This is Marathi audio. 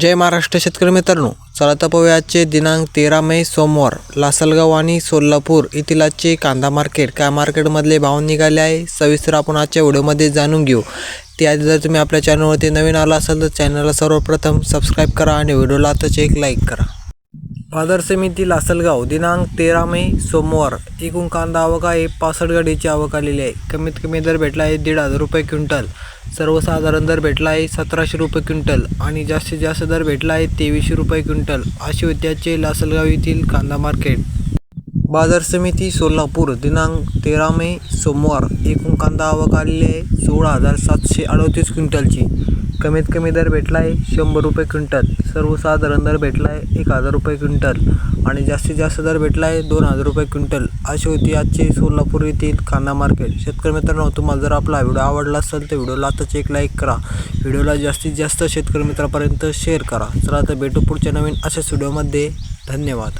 जय महाराष्ट्र शेतकरी मित्रांनो. चला तर आजचे दिनांक तेरा मे सोमवार. लासलगाव आणि सोलापूर येथील आजचे कांदा मार्केट. काय मार्केटमधले भाव निघाले आहे? सविस्तर आपण आजच्या व्हिडिओमध्ये जाणून घेऊ. त्याआधी जर तुम्ही आपल्या चॅनलवरती नवीन आला असाल तर चॅनलला सर्वप्रथम सबस्क्राईब करा आणि व्हिडिओला आताच एक लाईक करा. बाजार समिती लासलगाव दिनांक तेरा मे सोमवार. एकूण कांदा आवक आहे पासष्ट गाडीची आवक आलेली आहे. कमीत कमी दर भेटला आहे दीड हजार रुपये क्विंटल. सर्वसाधारण दर भेटला आहे सतराशे रुपये क्विंटल आणि जास्तीत जास्त दर भेटला आहे तेवीसशे रुपये क्विंटल असे उद्याचे लासलगाव येथील कांदा मार्केट. बाजार समिती सोलापूर दिनांक तेरा मे सोमवार. एकूण कांदा आवक आलेली आहे सोळा हजार सातशे अडतीस क्विंटलची. कमीत कमी दर भेटला आहे शंभर रुपये क्विंटल. सर्वसाधारण दर भेटला आहे एक हजार रुपये क्विंटल. आणि जास्तीत जास्त दर भेटला आहे दोन हजार रुपये क्विंटल. अशी होती आजची सोलापूर येथील कांदा मार्केट. शेतकरी मित्रांनो तुम्हाला जर आपला व्हिडिओ आवडला असेल तर व्हिडिओला आताच एक लाईक करा. व्हिडिओला जास्तीत जास्त शेतकरी मित्रापर्यंत शेअर करा. चला तर भेटू पुढच्या नवीन अशाच व्हिडिओमध्ये धन्यवाद.